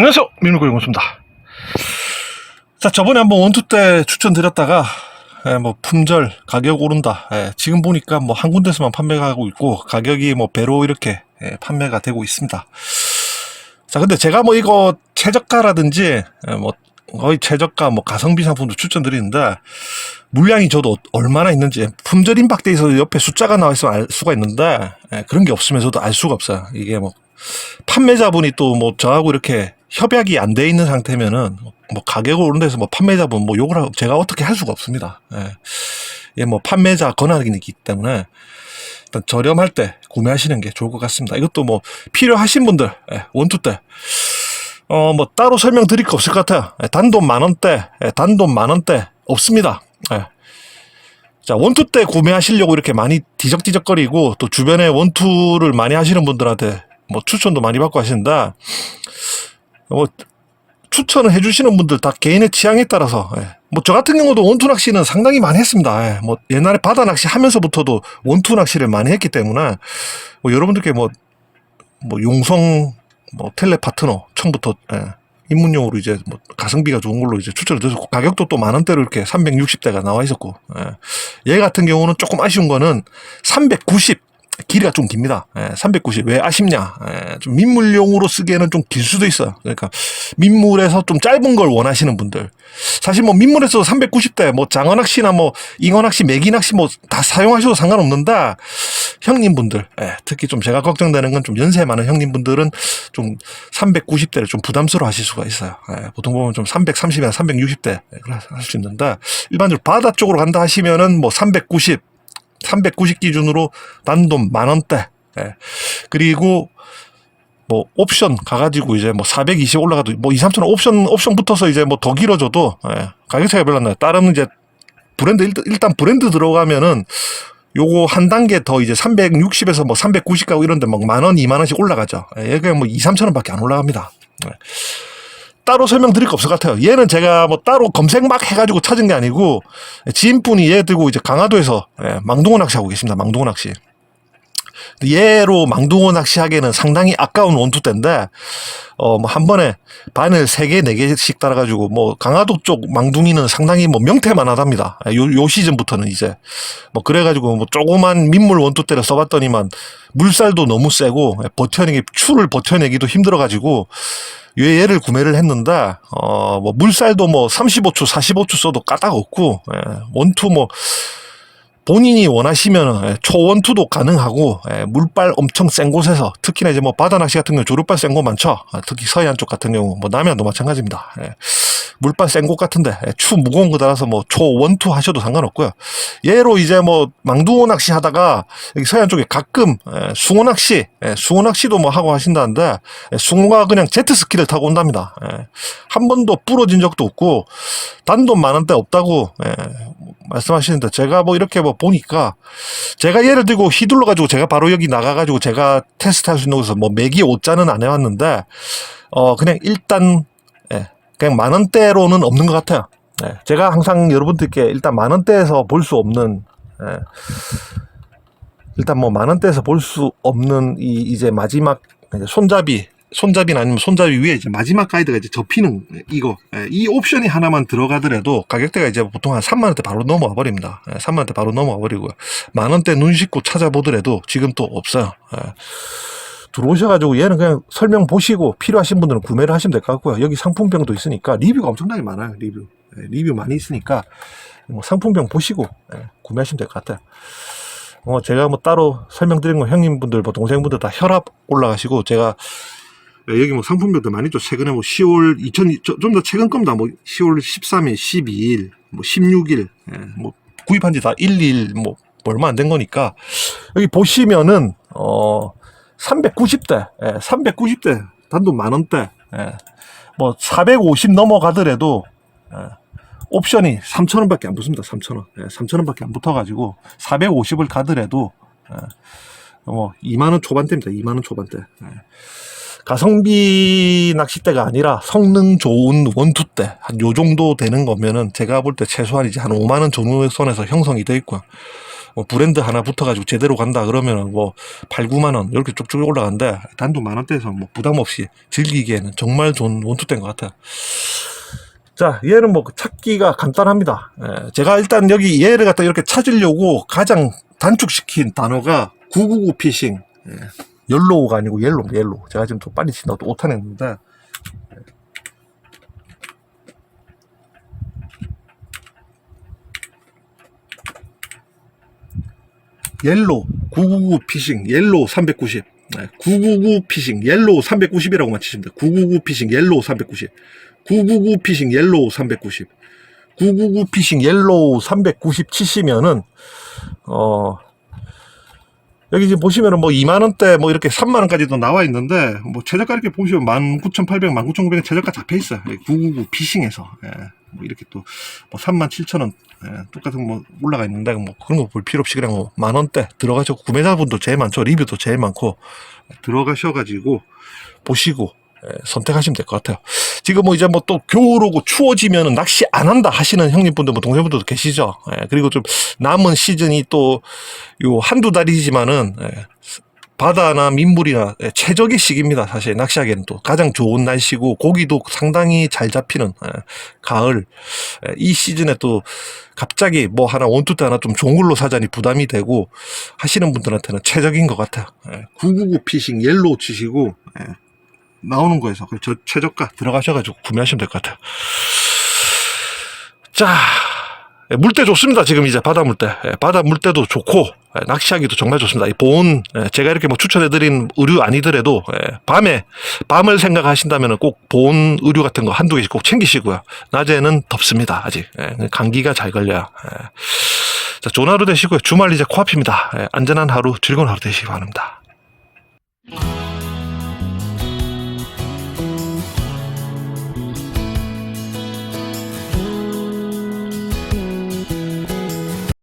안녕하세요. 민물고용호수입니다. 자, 저번에 한번 원투 때 추천드렸다가, 예, 뭐, 품절, 가격 오른다. 예, 지금 보니까 뭐, 한 군데서만 판매하고 있고, 가격이 뭐, 배로 이렇게, 예, 판매가 되고 있습니다. 자, 근데 제가 뭐, 이거, 최저가라든지, 예, 뭐, 거의 최저가, 뭐, 가성비 상품도 추천드리는데, 물량이 저도 얼마나 있는지, 품절 임박돼 있어서 옆에 숫자가 나와 있으면 알 수가 있는데, 예, 그런 게 없으면서도 알 수가 없어요. 이게 뭐, 판매자분이 또 뭐 저하고 이렇게 협약이 안 돼 있는 상태면은 뭐 가격을 오른 데서 뭐 판매자분 뭐 욕을 하고 제가 어떻게 할 수가 없습니다. 예. 뭐 판매자 권한이기 때문에 일단 저렴할 때 구매하시는 게 좋을 것 같습니다. 이것도 뭐 필요하신 분들 예, 원투 때 어, 뭐, 따로 설명드릴 거 없을 것 같아요. 예, 단돈 만 원대, 예, 단돈 만 원대 없습니다. 예. 자, 원투 때 구매하시려고 이렇게 많이 뒤적뒤적거리고 또 주변에 원투를 많이 하시는 분들한테 뭐 추천도 많이 받고 하신다. 뭐 추천을 해주시는 분들 다 개인의 취향에 따라서 뭐저 같은 경우도 원투 낚시는 상당히 많이 했습니다. 예, 뭐 옛날에 바다 낚시 하면서부터도 원투 낚시를 많이 했기 때문에 뭐 여러분들께 뭐 뭐 용성 뭐 텔레 파트너 처음부터 예, 입문용으로 이제 뭐 가성비가 좋은 걸로 이제 추천을 드렸고 가격도 또 만 원대로 이렇게 360대가 나와 있었고 예. 얘 같은 경우는 조금 아쉬운 거는 390 길이가 좀 깁니다. 예, 390. 왜 아쉽냐? 예, 좀 민물용으로 쓰기에는 좀 길 수도 있어요. 그러니까 민물에서 좀 짧은 걸 원하시는 분들. 사실 뭐 민물에서 390대 뭐 장어낚시나 뭐 잉어낚시, 메기낚시 뭐 다 사용하셔도 상관없는데 형님분들, 예, 특히 좀 제가 걱정되는 건 좀 연세 많은 형님분들은 좀 390대를 좀 부담스러워 하실 수가 있어요. 예, 보통 보면 좀 330이나 360대 할 수 있는데 일반적으로 바다 쪽으로 간다 하시면은 뭐 390, 390 기준으로 단돈 만 원대. 예. 그리고 뭐 옵션 가가지고 이제 뭐 420 올라가도 뭐 2, 3천 원 옵션 옵션 붙어서 이제 뭐 더 길어져도 예. 가격 차이가 별로 안 나요. 다른 이제 브랜드 일단, 브랜드 들어가면은 요거 한 단계 더 이제 360에서 뭐 390 가고 이런데 막 만 원, 2만 원씩 올라가죠. 예, 얘가 뭐 2, 3천 원밖에 안 올라갑니다. 예. 따로 설명드릴 거 없을 것 같아요. 얘는 제가 뭐 따로 검색 막 해가지고 찾은 게 아니고 지인분이 얘 들고 이제 강화도에서 예, 망둥어 낚시하고 계십니다. 망둥어 낚시. 얘로 망둥어 낚시하기에는 상당히 아까운 원투 때인데 어 뭐 한 번에 바늘 3개 4개씩 달아 가지고 뭐 강화도 쪽 망둥이는 상당히 뭐 명태만 하답니다. 요, 요 시즌부터는 이제 뭐 그래 가지고 뭐 조그만 민물 원투 때를 써 봤더니만 물살도 너무 세고 버텨내기 추를 버텨내기도 힘들어 가지고 얘- 얘를 구매를 했는데 어 뭐 물살도 뭐 35초 45초 써도 까딱 없고 예, 원투 뭐 본인이 원하시면 은 초원투도 가능하고 예, 물발 엄청 센 곳에서 특히나 이제 뭐 바다 낚시 같은 경우 조류발 센곳 많죠. 아, 특히 서해안 쪽 같은 경우 뭐 남해안도 마찬가지입니다. 예, 물발 센곳 같은데 예, 추 무거운 거 달아서 뭐 초원투 하셔도 상관없고요. 얘로 이제 뭐 망둥어 낚시 하다가 여기 서해안 쪽에 가끔 예, 숭어 낚시, 예, 숭어 낚시도 뭐 하고 하신다는데 예, 숭어가 그냥 제트스키를 타고 온답니다. 예, 한 번도 부러진 적도 없고 단돈 만 원대 없다고 예, 말씀하시는데 제가 뭐 이렇게 뭐 보니까 제가 예를 들고 휘둘러 가지고 제가 바로 여기 나가 가지고 제가 테스트 할 수 있는 곳에서 뭐 매기 5자는 안 해왔는데 어 그냥 일단 예, 그냥 만 원대로는 없는 것 같아요. 예, 제가 항상 여러분들께 일단 만 원대에서 볼 수 없는 예, 일단 뭐 만 원대에서 볼 수 없는 이 이제 마지막 손잡이 손잡이나 아니면 손잡이 위에 이제 마지막 가이드가 이제 접히는 이거 예, 이 옵션이 하나만 들어가더라도 가격대가 이제 보통 한 3만 원대 바로 넘어와 버립니다. 예, 3만 원대 바로 넘어와 버리고요. 만 원대 눈 씻고 찾아보더라도 지금 또 없어요. 예. 들어오셔가지고 얘는 그냥 설명 보시고 필요하신 분들은 구매를 하시면 될 것 같고요. 여기 상품병도 있으니까 리뷰가 엄청나게 많아요. 리뷰 예, 리뷰 많이 있으니까 뭐 상품병 보시고 예, 구매하시면 될 것 같아요. 어, 제가 뭐 따로 설명드린 거 형님분들, 뭐 동생분들 다 혈압 올라가시고 제가 예, 여기 뭐 상품별도 많이 죠 최근에 뭐 10월 2000, 좀 더 최근 겁니다. 뭐 10월 13일, 12일, 뭐 16일, 예, 뭐 구입한 지 다 1, 2일, 뭐 얼마 안 된 거니까 여기 보시면은 어 390대, 예, 390대 단돈 만 원대, 예, 뭐 450 넘어가더라도 예, 옵션이 3,000원 밖에 안 붙습니다. 3,000원. 예, 3,000원 밖에 안 붙어가지고 450을 가더라도 예, 뭐 2만 원 초반대입니다. 2만 원 초반대. 예. 가성비 낚싯대가 아니라 성능 좋은 원투대 한 요 정도 되는 거면은 제가 볼 때 최소한 이제 한 5만 원 정도 선에서 형성이 돼 있고요. 뭐 브랜드 하나 붙어가지고 제대로 간다 그러면은 뭐 8, 9만 원 이렇게 쭉쭉 올라가는데 단돈 만 원대에서 뭐 부담 없이 즐기기에는 정말 좋은 원투대인 것 같아요. 자, 얘는 뭐 찾기가 간단합니다. 예, 제가 일단 여기 얘를 갖다 이렇게 찾으려고 가장 단축시킨 단어가 999 피싱. 예, 옐로우가 아니고 옐로우, 옐로우. 제가 지금 또 빨리 친다고 또 오타냈는데. 옐로우 999 피싱 옐로우 390 네, 999 피싱 옐로우 390이라고 맞히시면 돼요 999 피싱 옐로우 390 999 피싱 옐로우 390 999 피싱 옐로우 390 치시면은 어 여기 지금 보시면은 뭐 2만원대 뭐 이렇게 3만원까지도 나와 있는데 뭐 최저가 이렇게 보시면 19,800, 19,900원 최저가 잡혀 있어요. 999 피싱에서. 예. 뭐 이렇게 또뭐 37,000원 예. 똑같은 뭐 올라가 있는데 뭐 그런 거 볼 필요 없이 그냥 뭐 만원대 들어가서 구매자분도 제일 많죠. 리뷰도 제일 많고 들어가셔 가지고 보시고 예, 선택하시면 될 것 같아요. 지금 뭐 이제 뭐 또 겨울 오고 추워지면은 낚시 안 한다 하시는 형님분들 뭐 동생분들도 계시죠. 예, 그리고 좀 남은 시즌이 또 요 한두 달이지만은 예, 바다나 민물이나 예, 최적의 시기입니다. 사실 낚시하기에는 또 가장 좋은 날씨고 고기도 상당히 잘 잡히는 예, 가을 예, 이 시즌에 또 갑자기 뭐 하나 원투 때 하나 좀 걸로 사자니 부담이 되고 하시는 분들한테는 최적인 것 같아요. 예, 999 피싱 옐로우 치시고 예, 나오는 거에서 그저 최저가 들어가셔가지고 구매하시면 될 것 같아요. 자, 예, 물때 좋습니다. 지금 이제 바다 물때, 예, 바다 물때도 좋고 예, 낚시하기도 정말 좋습니다. 이 보온 예, 제가 이렇게 뭐 추천해드린 의류 아니더라도 예, 밤에 밤을 생각하신다면 꼭 보온 의류 같은 거 한두 개씩 꼭 챙기시고요. 낮에는 덥습니다. 아직 예, 감기가 잘 걸려요. 예. 자, 좋은 하루 되시고요. 주말 이제 코앞입니다. 예, 안전한 하루, 즐거운 하루 되시기 바랍니다.